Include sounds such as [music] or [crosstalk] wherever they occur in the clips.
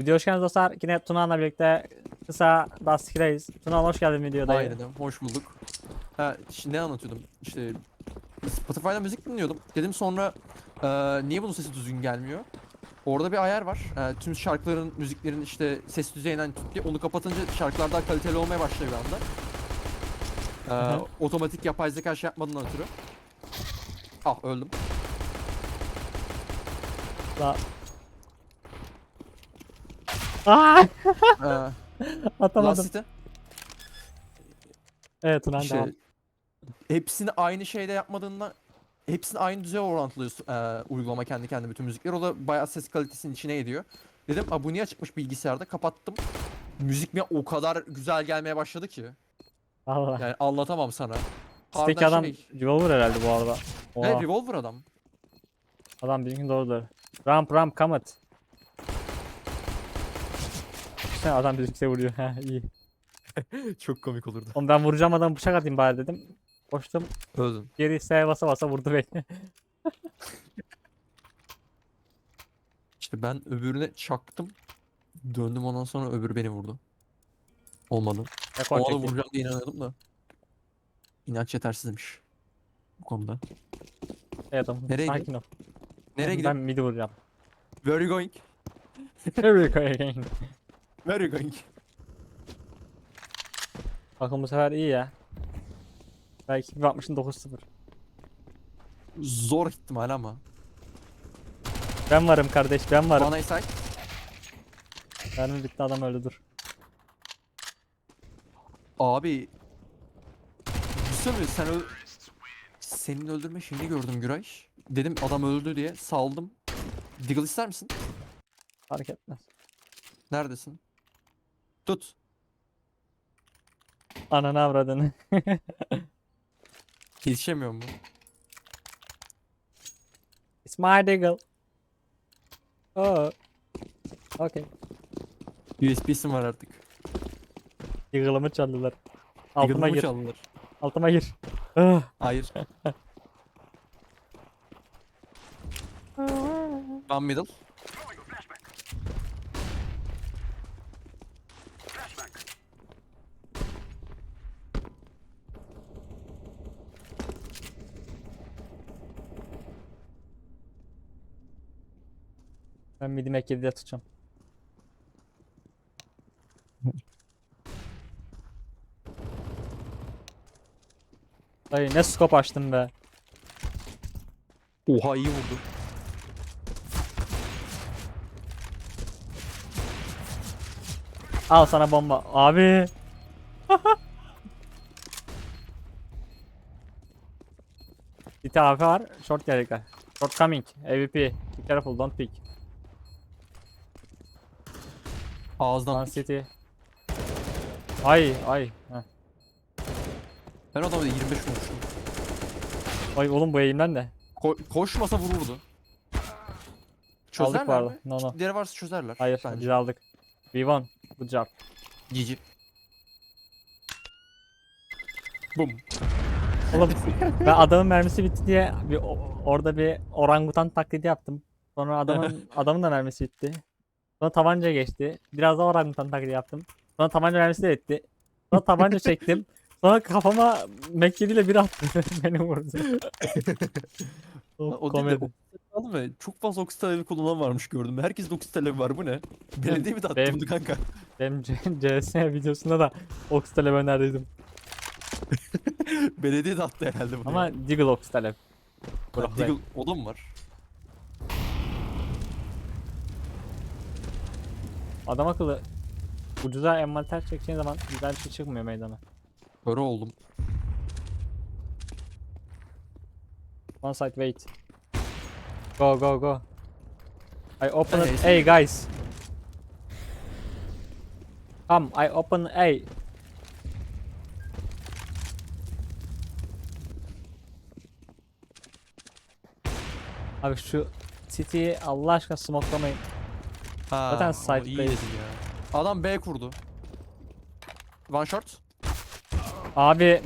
Video hoş geldiniz dostlar. Yine Tuna'la birlikte kısa Dust 2'deyiz. Tuna hoş geldin videoda. Aynen hoş bulduk. Ha şimdi ne anlatıyordum? İşte Spotify'dan müzik dinliyordum. Dedim sonra eee, niye bunun sesi düzgün gelmiyor? Orada bir ayar var. Eee, tüm şarkıların, müziklerin işte ses düzeyinden tut diye onu kapatınca şarkılar daha kaliteli olmaya başlıyor bir anda. Hı. otomatik yapay zeka şey yapmadığından ötürü. Ah öldüm. La... Aa! Atamadım. Last. Evet Tuna İşte devam. hepsini aynı şeyde yapmadığından hepsini aynı düzeye orantılı e, uygulama kendi kendine bütün müzikler. O da bayağı ses kalitesinin içine ediyor. Dedim "Aa, bu niye çıkmış bilgisayarda? Kapattım. Müzik mi o kadar güzel gelmeye başladı ki. Allah. Yani anlatamam sana. Harbiden adam şey, Revolver herhalde bu arada. Oha. Evet, Revolver adam. Adam bizimkin doğrudur. Ramp ramp comet. Sen adam bizimkine vuruyor. Ha iyi. [laughs] Çok komik olurdu. Oğlum ben vuracağım adamı bıçak atayım bari dedim. Koştum. Öldün. Geri S'ye basa basa vurdu beni. [laughs] İşte ben öbürüne çaktım. Döndüm ondan sonra öbürü beni vurdu. Olmadı. Rekor Ona da çekti. vuracağım diye inanıyordum da. İnanç yetersizmiş. Bu konuda. Evet oğlum. Nereye Sakin ol. Nereye Ben gidiyorsun? midi vuracağım. Where are you going? [laughs] Very going. Where you going? Bakın bu sefer iyi ya. Belki bir bakmışın 9-0. Zor ihtimal ama. Ben varım kardeş ben varım. Bana say. Mermi bitti adam öldü dur. Abi. Düşünsene sen öl... Senin öldürme şeyini gördüm Güray. Dedim adam öldü diye saldım. Deagle ister misin? Fark etmez. Neredesin? Tut. Ananı avradını. [laughs] Yetişemiyor mu? It's my diggle. Oh. Okay. USB'sim var artık. Diggle'ımı çaldılar. Altıma Deagle'ımı gir. çaldılar. Altıma gir. Ah. [laughs] Hayır. [laughs] One middle. Ben midi Mac 7'de tutacağım. [laughs] Ay ne scope açtım be. Oha iyi vurdu. Al sana bomba. Abi. [laughs] Bir tane var. Short gelecekler. Short coming. AWP. Be careful don't pick. Ağızdan. One city. Ay ay. Heh. Ben adamı da 25 vurmuştum. Ay oğlum bu eğimden de. Ko- koşmasa vururdu. Aldık Çözerler arada. mi? No no. Kitleri varsa çözerler. Hayır Bence. biz aldık. We won. Good job. Cici. Bum. Oğlum ben adamın mermisi bitti diye bir orada bir orangutan taklidi yaptım. Sonra adamın [laughs] adamın da mermisi bitti. Sonra tabanca geçti. Biraz daha orangutan taklidi yaptım. Sonra tabanca mermisi de bitti. Sonra tabanca çektim. [laughs] Sonra kafama Mekkeli ile bir attı. [laughs] Beni vurdu. [laughs] O Çok değil de komedi. Oğlum be, çok fazla oksit talebi kullanan varmış gördüm. Herkes oksit talebi var bu ne? Belediye mi dağıttı Benim- bunu kanka? Benim C- CS videosunda da Ox talep önerdim. Belediye dağıttı herhalde bunu. Ama Deagle Ox talep. Ha, Bırak Deagle o da mı var? Adam akıllı ucuza envanter çekeceğin zaman güzel bir şey çıkmıyor meydana. Öyle oldum. One side wait. Go go go. I open Hey, it. Hey guys. Come, I open A. Abi şu City'yi Allah aşkına smoklamayın. Ha, Zaten side iyi dedin ya. Adam B kurdu. One shot. Abi.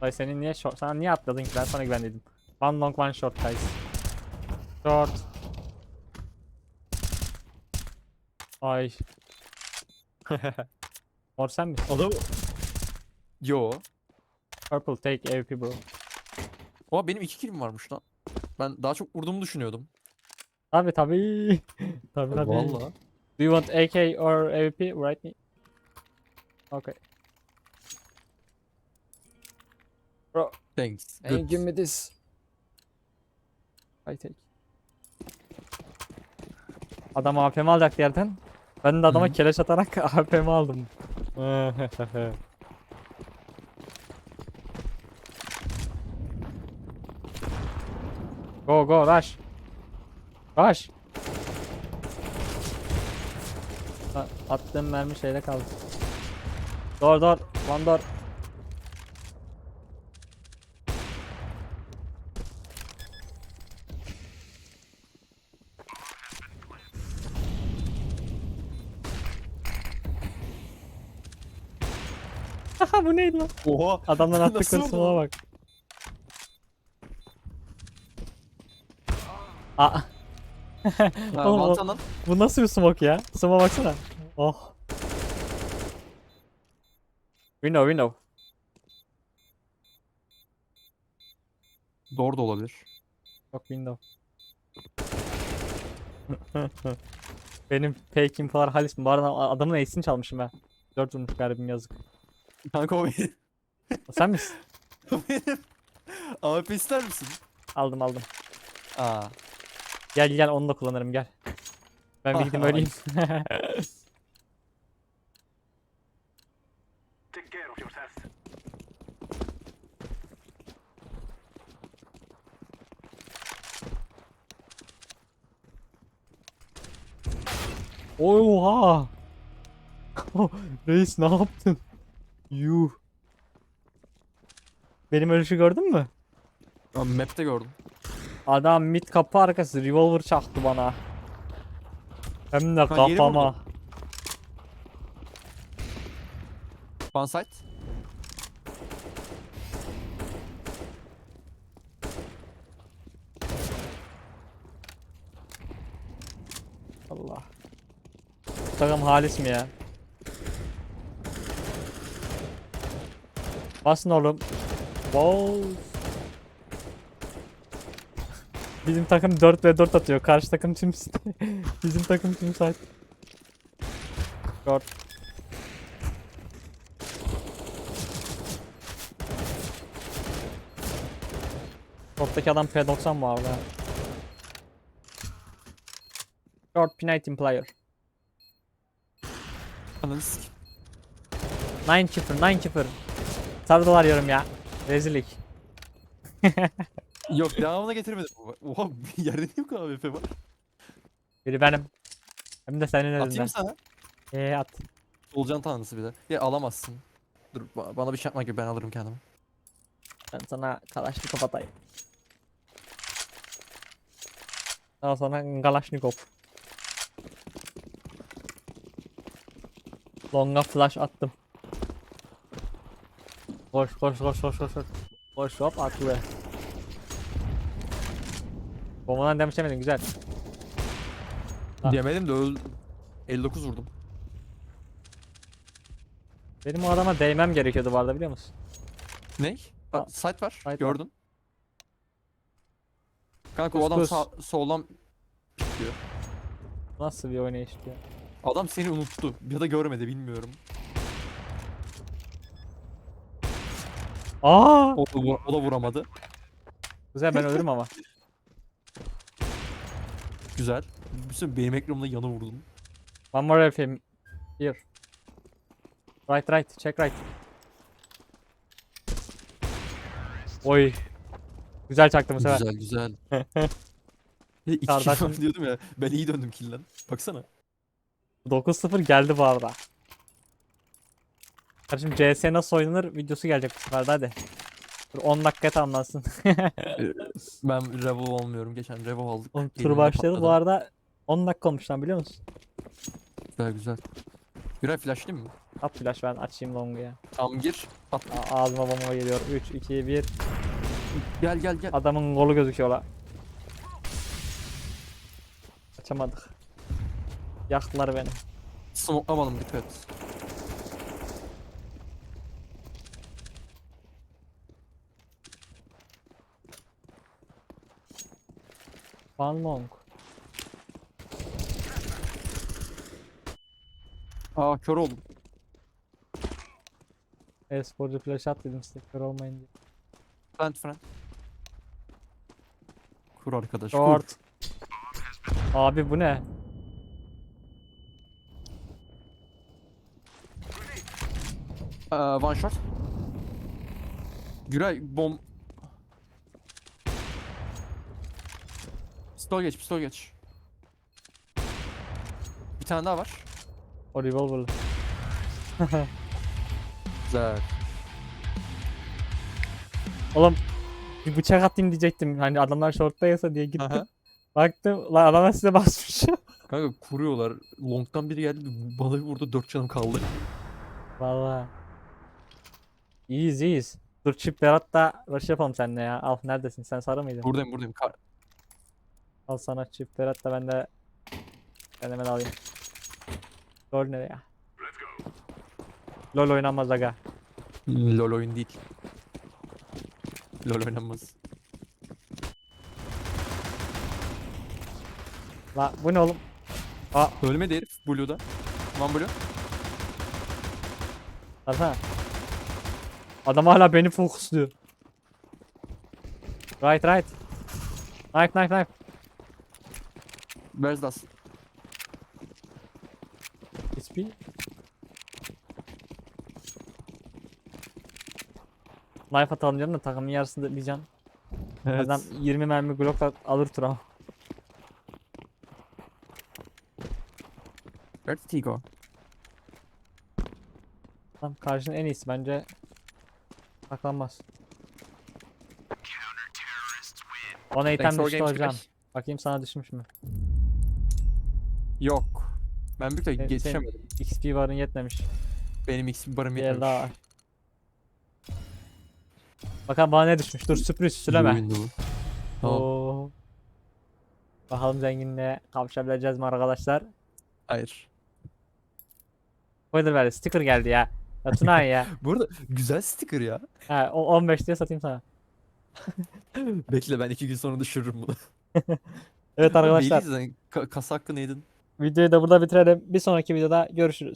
Ay senin niye short? Sana niye atladın ki? Ben sana güvendim. One long one short guys. Short. Ay. [laughs] Mor sen misin? Adam... Yo. Purple take AWP bro. Oha benim iki killim varmış lan. Ben daha çok vurduğumu düşünüyordum. Tabi tabi. [laughs] tabi tabi. Vallahi. Do you want AK or AWP? Write me. Okay. Bro, Thanks. hey, Good. give me this. I take. Adam APM alacak yerden. Ben de adama keleş atarak [laughs] APM aldım. [laughs] go go rush. Ha, Attığım mermi şeyde kaldı. Door door. One door. Haha bu neydi lan? Oha. Adamdan smoke'a lan? bak. Aa, Ha, Oğlum o- bu nasıl bir smoke ya? Smoke'a baksana. Oh. Window window. doğru da olabilir. Yok window. [laughs] Benim fake infolar halis mi? Bu arada adamın ace'ini çalmışım ben. 4 vurmuş garibim yazık. Kanka o benim. O sen misin? [laughs] O benim. AWP ister misin? Aldım aldım. Aa. Gel gel onu da kullanırım gel. Ben bir gideyim öleyim. [laughs] Oha! [laughs] Reis ne yaptın? Yuh. Benim ölüşü gördün mü? Ben map'te gördüm. Adam mid kapı arkası revolver çaktı bana. Hem de Ha, yeri kafama. vurdu. Allah. Bu takım halis mi ya? Basın oğlum. Wow. Bizim takım 4 ve 4 atıyor. Karşı takım tüm [laughs] Bizim takım tüm site. 4. Toptaki adam P90 bu arada. Short P19 player. Ananı sikeyim. 9 0 9 0. Sardılar yorum ya. Rezillik. [laughs] Yok devamına getirmedim. Oha yerde niye bu kadar AWP var? Biri benim. Hem de senin elinden. Atayım sana. Eee at. Olcan tanrısı bir de. Ya alamazsın. Dur ba- bana bir şey yapma gibi ben alırım kendimi. Ben sana Kalaşnikov atayım. Daha sonra Galaşnikov. Longa flash attım. Koş koş koş koş koş koş. Koş hop atlı. Bombadan demiş demedin güzel. Ha. Yemedim de öl... 59 vurdum. Benim o adama değmem gerekiyordu arada biliyor musun? Ney? Ha, Bak site var. site var. gördün. Kanka o adam kus. sağ, soldan diyor. Nasıl bir oynayış ya? Adam seni unuttu ya da görmedi bilmiyorum. Aa! O da, o da vuramadı. Güzel ben ölürüm ama. [laughs] Güzel. Bütün benim ekranımda yanı vurdun. One more FM. Here. Right right. Check right. Oy. Güzel çaktı bu sefer. Güzel güzel. [laughs] Ya İki Kardeşim. kill [laughs] diyordum ya. Ben iyi döndüm kill'den. Baksana. 9-0 geldi bu arada. Kardeşim CS nasıl oynanır videosu gelecek bu sefer de hadi. Dur 10 dakika tamamlansın. Ben revo olmuyorum. Geçen revo aldık. Oğlum tur Elimde başladı bu arada 10 dakika olmuş lan biliyor musun? Güzel güzel. Güray flashlayayım mı? At flash ben açayım longu ya. Tam gir. At. A- ağzıma bomba geliyor. 3, 2, 1. Gel gel gel. Adamın kolu gözüküyor la. Açamadık. Yaktılar beni. Smoke'lamadım dikkat et. One long. Aa kör oldum. E-sporcu flash at dedim size kör olmayın diye. Friend friend. Kur arkadaş kur. Short. Abi bu ne? Ee, one shot. Güray bom... Pistol geç, pistol geç. Bir tane daha var. O revolver'lı. [laughs] Güzel. Oğlum bir bıçak atayım diyecektim. Hani adamlar short'taysa diye gittim. Aha. Baktım lan adamlar size basmış. [laughs] Kanka kuruyorlar. Long'dan biri geldi. Balığı vurdu. Dört canım kaldı. Valla. İyiyiz iyiyiz. Dur çift Berat da rush yapalım seninle ya. Al neredesin sen sarı mıydın? Buradayım buradayım. Ka- Al sana çift Berat da ben de ben hemen alayım. LOL nereye? LOL oynanmaz aga. LOL oyun değil. LOL oynanmaz. La bu ne oğlum? Aa Ölmedi herif Blue'da. One Blue. Baksana. Adam hala beni fokusluyor. Right right. Knife knife knife. Where's Das? XP. Knife atalım canım da takımın yarısı da bir can. Adam 20 mermi Glock'la alır tura. Where did he go? Tam karşının en iyisi bence. Saklanmaz. Ona item Thanks for düştü hocam. Bakayım sana düşmüş mü? Yok. Ben büyük de Senin- yetişemedim. XP varın yetmemiş. Benim XP barım Bir yetmemiş. daha var. Bakalım bana ne düşmüş. Dur sürpriz süleme. Oyundu bu. Tamam. Oo. Bakalım zenginliğe kavuşabileceğiz mi arkadaşlar? Hayır. Spoiler verdi. Sticker geldi ya. Ya Tunay ya. [laughs] Bu arada güzel sticker ya. Ha, o 15 diye satayım sana. [laughs] Bekle ben iki gün sonra düşürürüm bunu. [laughs] Evet arkadaşlar. Ka- kasa hakkı neydin? Videoyu da burada bitirelim. Bir sonraki videoda görüşürüz.